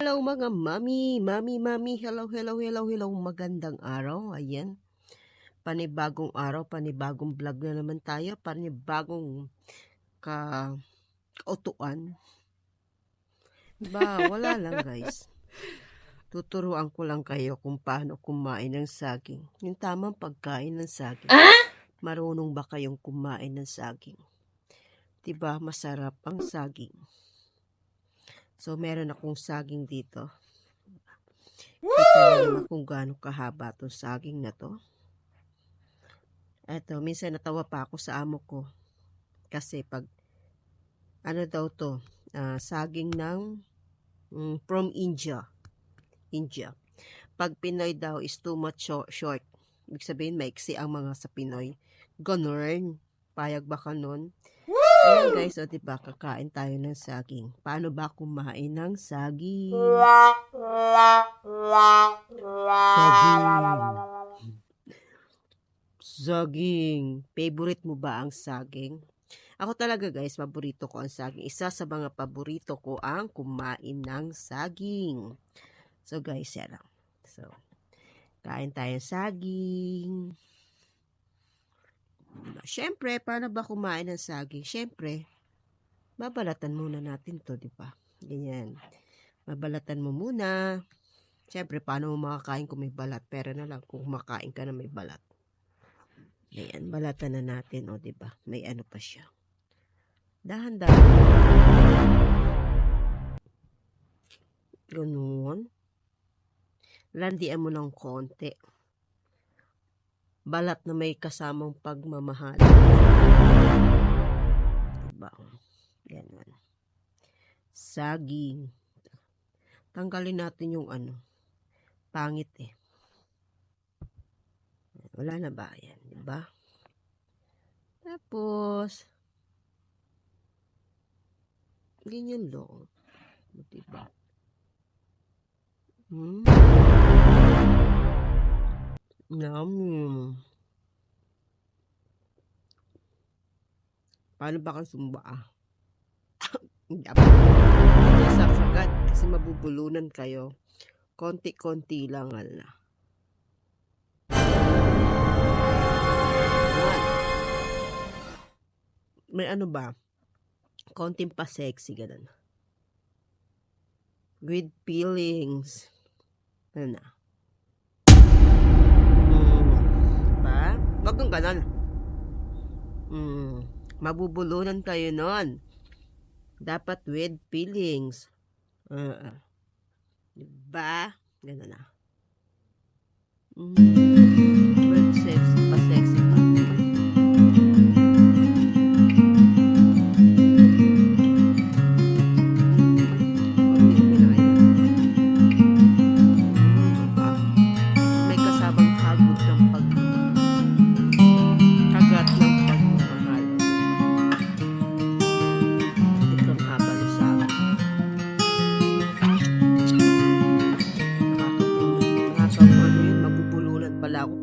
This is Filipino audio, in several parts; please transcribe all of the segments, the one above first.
Hello mga mami, mami, mami, hello, hello, hello, hello, magandang araw, ayan. Panibagong araw, panibagong vlog na naman tayo, panibagong ka kautuan. Ba, wala lang guys. Tuturuan ko lang kayo kung paano kumain ng saging. Yung tamang pagkain ng saging. Marunong ba kayong kumain ng saging? 'Di ba masarap ang saging? So, meron akong saging dito. Kita naman kung gaano kahaba itong saging na to. Eto, minsan natawa pa ako sa amo ko. Kasi pag, ano daw to, ah, saging ng, mm, from India. India. Pag Pinoy daw is too much short. short. Ibig sabihin, maiksi ang mga sa Pinoy. Ganun. Payag ba ka nun? Ayan guys, o diba, kakain tayo ng saging. Paano ba kumain ng saging? Saging. Saging. Favorite mo ba ang saging? Ako talaga guys, paborito ko ang saging. Isa sa mga paborito ko ang kumain ng saging. So guys, yan lang. So, kain tayo ng saging. Siyempre, paano ba kumain ng saging? Siyempre, babalatan muna natin to, di ba? Ganyan. Babalatan mo muna. Siyempre, paano mo makakain kung may balat? Pero na lang kung makain ka na may balat. Ganyan, balatan na natin, o, di ba? May ano pa siya. Dahan-dahan. Ganun. Landian mo ng konti balat na may kasamang pagmamahal. Diba? Ganun. Saging. Tanggalin natin yung ano. Pangit eh. Wala na ba? Yan, diba? Tapos, ganyan lang. Diba? Hmm. Yummy. Paano ba kang sumba ah? Hindi ako. Nasasagad kasi mabubulunan kayo. Konti-konti lang ala. May ano ba? Konting pa sexy ganun. With feelings. Ano na? Ba? Wag kang ganon. Mm, mabubulunan kayo nun. Dapat with feelings. Uh, diba? Ganon na. Mm,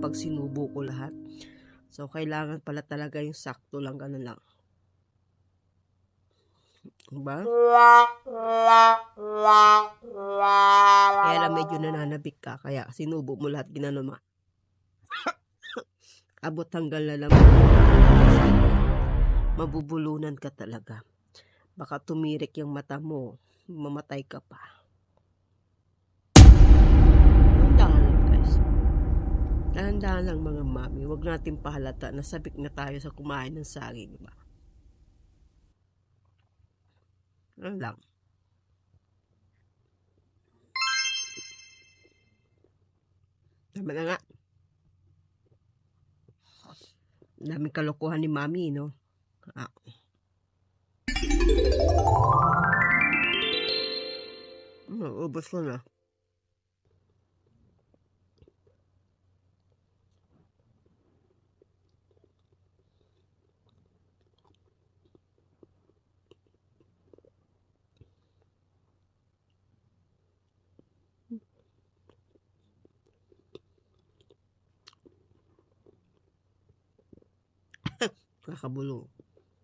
pala ako pag sinubo ko lahat. So, kailangan pala talaga yung sakto lang, ganun lang. Diba? Kaya medyo nananabik ka, kaya sinubo mo lahat, ginano mo. Abot hanggang lalaman. Mabubulunan ka talaga. Baka tumirik yung mata mo, mamatay ka pa. Dahan-dahan lang mga mami. Huwag natin pahalata na sabik na tayo sa kumain ng saging. Diba? Ano lang. Tama na nga. Daming kalokohan ni mami, no? Ah. Ubos ko na. Kakabulu.